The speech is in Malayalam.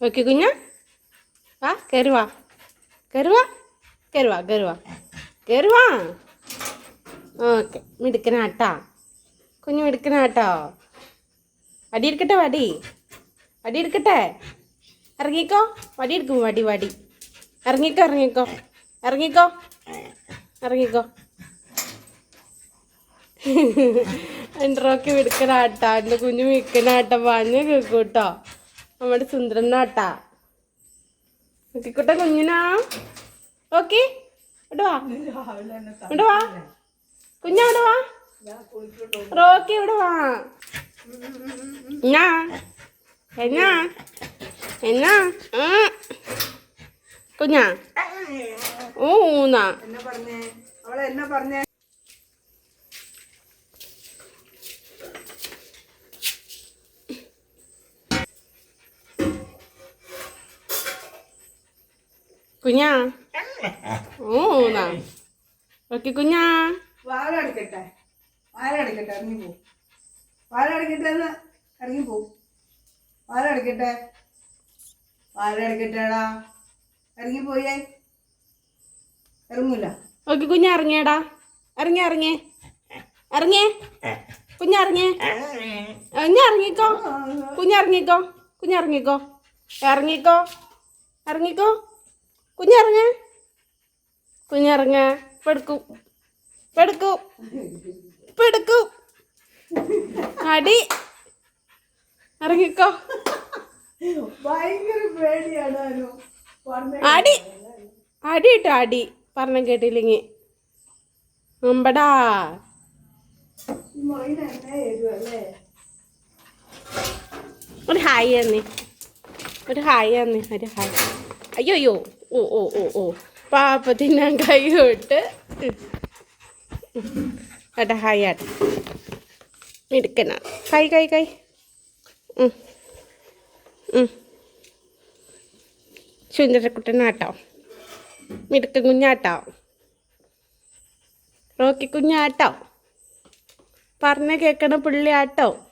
ഓക്കെ കുഞ്ഞ. വാ കയറുവാ കയറുവാ കയറുവാ കയറുവാ കയറുവാ ഓക്കെ മിടുക്കനാട്ടാ. കുഞ്ഞു മിടുക്കനാട്ടോ. വടി എടുക്കട്ടെ വടി? വടി എടുക്കട്ടെ? ഇറങ്ങിക്കോ. വടി എടുക്കും വടി വടി. ഇറങ്ങിക്കോ ഇറങ്ങിക്കോ. ഇറങ്ങിക്കോ. ഇറങ്ങിക്കോ. എന്റെ റോക്കി മിടുക്കനാട്ടാ. എന്റെ കുഞ്ഞു മിടുക്കനാട്ടാ. പറഞ്ഞ് കേൾക്കൂട്ടോ. നമ്മുടെ സുന്ദരനാട്ടാ നോക്കിക്കോട്ടെ കുഞ്ഞിനാ. ഓക്കെ ഇവിടെ വാ. ഇവിടെ വാ. കുഞ്ഞാ ഇവിടെ വാ. റോക്കി ഇവിടെ വാ. എന്നാ? എന്നാ? എന്നാ? കുഞ്ഞാ. കുഞ്ഞാ ഊന്നാ. പറഞ്ഞേ അവളെ എന്നെ പറഞ്ഞേ? കുഞ്ഞാ? ഊന്നാ ഓക്കെ കുഞ്ഞാ. വാലടക്കട്ടെ. വാലടക്കട്ടെ ഇറങ്ങി പോ. വാലടക്കട്ടെ എന്ന് ഇറങ്ങി പോ. വാലടക്കട്ടെ. വാലടക്കട്ടേടാ. ഇറങ്ങി പോയേ. ഇറങ്ങൂല. ഓക്കെ കുഞ്ഞ ഇറങ്ങിയടാ. ഇറങ്ങി ഇറങ്ങി. ഇറങ്ങി. കുഞ്ഞിറങ്ങി കുഞ്ഞ ഇറങ്ങിക്കോ. കുഞ്ഞിറങ്ങിക്കോ കുഞ്ഞിറങ്ങിക്കോ ഇറങ്ങിക്കോ. ഇറങ്ങിക്കോ. കുഞ്ഞിറങ്ങ. കുഞ്ഞിറങ്ങ. പെടുക്കും. പെടുക്കും. പെടുക്കും. അടി. ഇറങ്ങിക്കോ. ഭയങ്കര പേടിയാണ് അടി. അടി ഇട്ടോ അടി. പറഞ്ഞ കേട്ടില്ലെങ്കിൽ അമ്പടാ. ഒരു ഹായ് തന്നെ. ഒരു ഹായ് തന്നെ. ഒരു ഹായ്. അയ്യോ അയ്യോ ഓ ഓ ഓ ഓ. പാപ്പ തിന്നാൻ കൈ വിട്ട് ആട്ടെ ഹായ് ആട്ടെ. എടുക്കണ കൈ കൈ കൈ. സുന്ദരക്കുട്ടനാട്ടോ. മിടുക്ക കുഞ്ഞാട്ടോ. റോക്കി കുഞ്ഞാട്ടോ. പറഞ്ഞ കേൾക്കണ പുള്ളിയാട്ടോ.